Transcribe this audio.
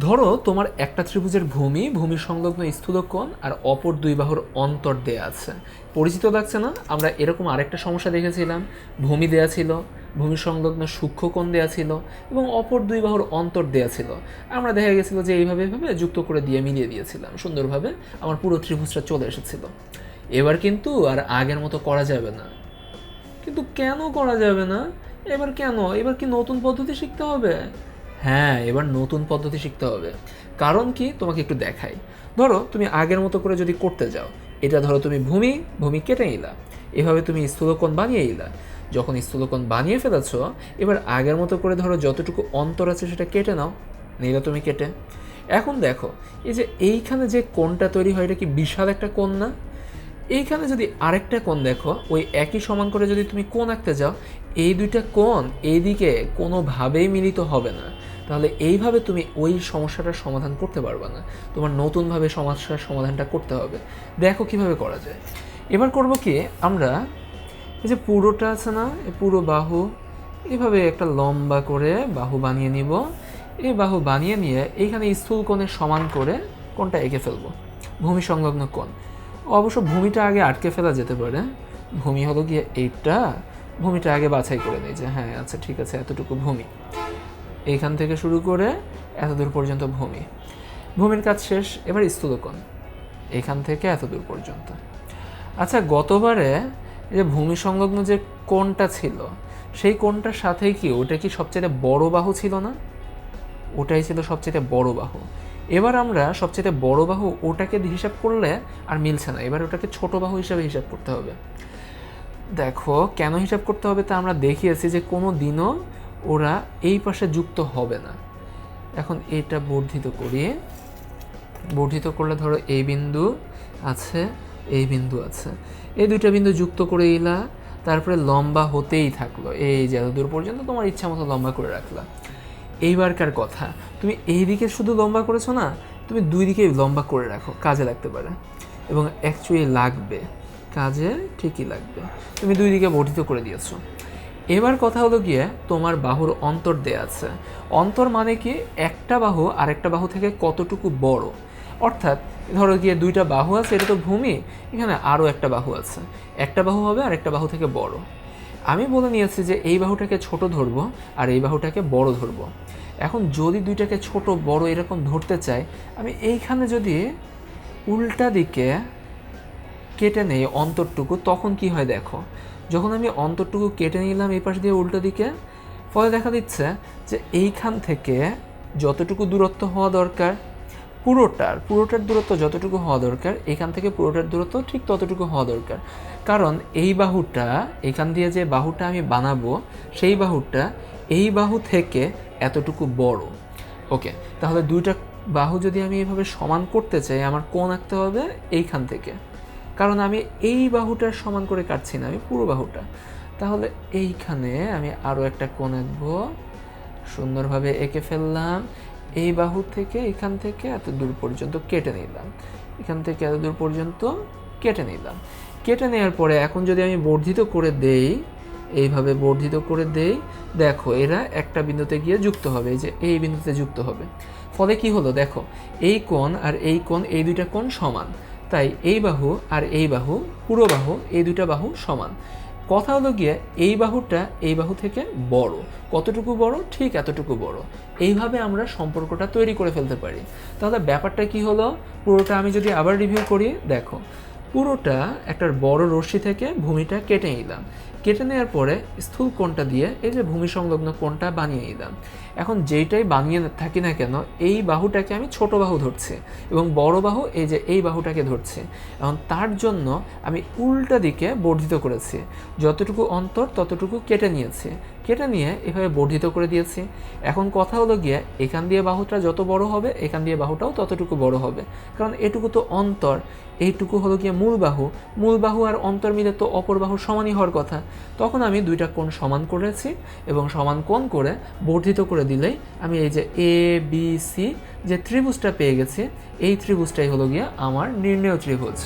ধরো তোমার একটা ত্রিভুজের ভূমি ভূমি সংলগ্ন স্থূলকোণ আর অপর দুই বাহুর অন্তর দেয়া আছে। পরিচিত লাগছে না? আমরা এরকম আরেকটা সমস্যা দেখেছিলাম। ভূমি দেয়া ছিল ভূমি সংলগ্ন সূক্ষ্মকোণ দেয়া ছিল এবং অপর দুই বাহুর অন্তর দেয়া ছিল। আমরা দেখা গেছিল যে এইভাবে এইভাবে যুক্ত করে দিয়ে মিলিয়ে দিয়েছিলাম। সুন্দরভাবে আমার পুরো ত্রিভুজটা চলে এসেছিল। এবার কিন্তু আর আগের মতো করা যাবে না। কিন্তু কেন করা যাবে না? এবার কেন? এবার কি নতুন পদ্ধতি শিখতে হবে? হ্যাঁ এবার নতুন পদ্ধতি শিখতে হবে। কারণ কি? তোমাকে একটু দেখাই। ধরো, তুমি আগের মতো করে যদি করতে যাও, এটা ধরো তুমি ভূমি ভূমি কেটে নিলা। এভাবে তুমি স্থূলকোণ বানিয়ে নিলা। যখন স্থূলকোণ বানিয়ে ফেলেছ, এবার আগের মতো করে ধরো যতটুকু অন্তর আছে সেটা কেটে নাও। নিলে তুমি কেটে। এখন দেখো, এই যে এইখানে যে কোণটা তৈরি হয়, এটা কি বিশাল একটা কোণ না? এইখানে যদি আরেকটা কোণ দেখো, ওই একই সমান করে যদি তুমি কোণ আঁকতে যাও, এই দুইটা কোণ এইদিকে কোনোভাবেই মিলিত হবে না। তাহলে এইভাবে তুমি ওই সমস্যাটার সমাধান করতে পারবে না। তোমার নতুনভাবে সমস্যার সমাধানটা করতে হবে। দেখো কীভাবে করা যায়। এবার করব কি, আমরা এই যে পুরোটা আছে না পুরো বাহু, এইভাবে একটা লম্বা করে বাহু বানিয়ে নিব। এই বাহু বানিয়ে নিয়ে এইখানে স্থূল কোণের সমান করে কোনটা এঁকে ফেলব। ভূমি সংলগ্ন কোণ। অবশ্য ভূমিটা আগে আটকে ফেলা যেতে পারে। ভূমি হলো গিয়ে এইটা ভূমিটা আগে বাছাই করে নেই যে হ্যাঁ আচ্ছা ঠিক আছে, এতটুকু ভূমি। এইখান থেকে শুরু করে এত দূর পর্যন্ত ভূমি। ভূমির কাজ শেষ, এবার স্থূলকোণ। এখান থেকে এত দূর পর্যন্ত। আচ্ছা গতবারে যে ভূমি সংলগ্ন যে কোণটা ছিল, সেই কোণটার সাথেই কি ওটা কি সবচেয়ে বড় বাহু ছিল না? ওটাই ছিল সবচেয়ে বড় বাহু। এবার আমরা সবচেয়ে বড় বাহু ওটাকে হিসাব করলে আর মিলছে না। এবার ওটাকে ছোট বাহু হিসাবে হিসাব করতে হবে। দেখো, কেন হিসাব করতে হবে তা আমরা দেখিয়েছি যে কোনো দিনও ওরা এই পাশে যুক্ত হবে না। এখন এটা বর্ধিত করি। বর্ধিত করলে ধরো এই বিন্দু আছে, এই বিন্দু আছে। এই দুইটা বিন্দু যুক্ত করে দিলা তারপরে লম্বা হতেই থাকল। এই যে এত দূর পর্যন্ত তোমার ইচ্ছা মতো লম্বা করে রাখলা। এইবারকার কথা। তুমি এই দিকে শুধু লম্বা করেছ না, তুমি দুই দিকে লম্বা করে রাখো, কাজে লাগতে পারে। এবং অ্যাকচুয়ালি লাগবে, কাজে ঠিকই লাগবে। তুমি দুই দিকে বর্ধিত করে দিয়েছ। এবার কথা হলো গিয়ে তোমার বাহুর অন্তর দেয়া আছে। অন্তর মানে কি? একটা বাহু আরেকটা বাহু থেকে কতটুকু বড়? অর্থাৎ ধরো গিয়ে দুইটা বাহু আছে, এটা তো ভূমি, এখানে আরও একটা বাহু আছে। একটা বাহু হবে আর একটা বাহু থেকে বড়। আমি বলে নিয়েছি যে এই বাহুটাকে ছোট ধরবো আর এই বাহুটাকে বড় ধরবো। এখন যদি দুইটাকে ছোট, বড় এরকম ধরতে চাই, আমি এইখানে যদি উল্টা দিকে কেটে নেই অন্তরটুকু, তখন কি হয় দেখো, যখন আমি অন্তরটুকু কেটে নিলাম এই পাশ দিয়ে উল্টো দিকে, ফলে দেখা দিচ্ছে যে এইখান থেকে যতটুকু দূরত্ব হওয়া দরকার পুরোটার পুরোটার দূরত্ব যতটুকু হওয়া দরকার, এখান থেকে পুরোটার দূরত্ব ঠিক ততটুকু হওয়া দরকার। কারণ এই বাহুটা, এখান দিয়ে যে বাহুটা আমি বানাবো, সেই বাহুটা এই বাহু থেকে এতটুকু বড়। ওকে, তাহলে দুইটা বাহু যদি আমি এভাবে সমান করতে চাই, আমার কোণ আঁকতে হবে এইখান থেকে। কারণ আমি এই বাহুটার সমান করে কাটছি না, আমি পুরো বাহুটা। তাহলে এইখানে আমি আরও একটা কোণ আঁকবো। সুন্দরভাবে এঁকে ফেললাম। এই বাহু থেকে এখান থেকে এত দূর পর্যন্ত কেটে নিলাম। এখান থেকে এত দূর পর্যন্ত কেটে নিলাম। কেটে নেওয়ার পরে এখন যদি আমি বর্ধিত করে দেই, এইভাবে বর্ধিত করে দেই, দেখো এরা একটা বিন্দুতে গিয়ে যুক্ত হবে যে এই বিন্দুতে যুক্ত হবে। ফলে কি হলো? দেখো, এই কোণ আর এই কোণ, এই দুইটা কোণ সমান। তাই এই বাহু আর এই বাহু, পুরো বাহু, এই দুইটা বাহু সমান। কথা হলো গিয়ে, এই বাহুটা এই বাহু থেকে বড়। কতটুকু বড়? ঠিক এতটুকু বড়। এইভাবে আমরা সম্পর্কটা তৈরি করে ফেলতে পারি। তাহলে ব্যাপারটা কি হলো? পুরোটা আমি যদি আবার রিভিউ করি, দেখো। পুরোটা একটা বড় রশ্মি থেকে ভূমিটা কেটে নিলাম। কেটে নেওয়ার পরে স্থূল কোণটা দিয়ে এই যে ভূমি সংলগ্ন কোণটা বানিয়ে নিলাম এখন যেইটাই বানিয়ে থাকি না কেন, এই বাহুটাকে আমি ছোট বাহু ধরছি এবং বড় বাহু এই যে এই বাহুটাকে ধরছে। এবং তার জন্য আমি উল্টা দিকে বর্ধিত করেছি। যতটুকু অন্তর ততটুকু কেটে নিয়েছি। কেটে নিয়ে এভাবে বর্ধিত করে দিয়েছি। এখন কথা হলো গিয়ে, এখান দিয়ে বাহুটা যত বড় হবে, এখান দিয়ে বাহুটাও ততটুকু বড় হবে। কারণ এটুকু তো অন্তর, এইটুকু হলো গিয়ে মূল বাহু। মূল বাহু আর অন্তর মিলে তো অপর বাহু সমানই হওয়ার কথা। তখন আমি দুইটা কোণ সমান করেছি এবং সমান কোণ করে বর্ধিত করে দিলেই আমি এই যে এ বি সি যে ত্রিভুজটা পেয়ে গেছি, এই ত্রিভুজটাই হলো গিয়ে আমার নির্ণয় ত্রিভুজ।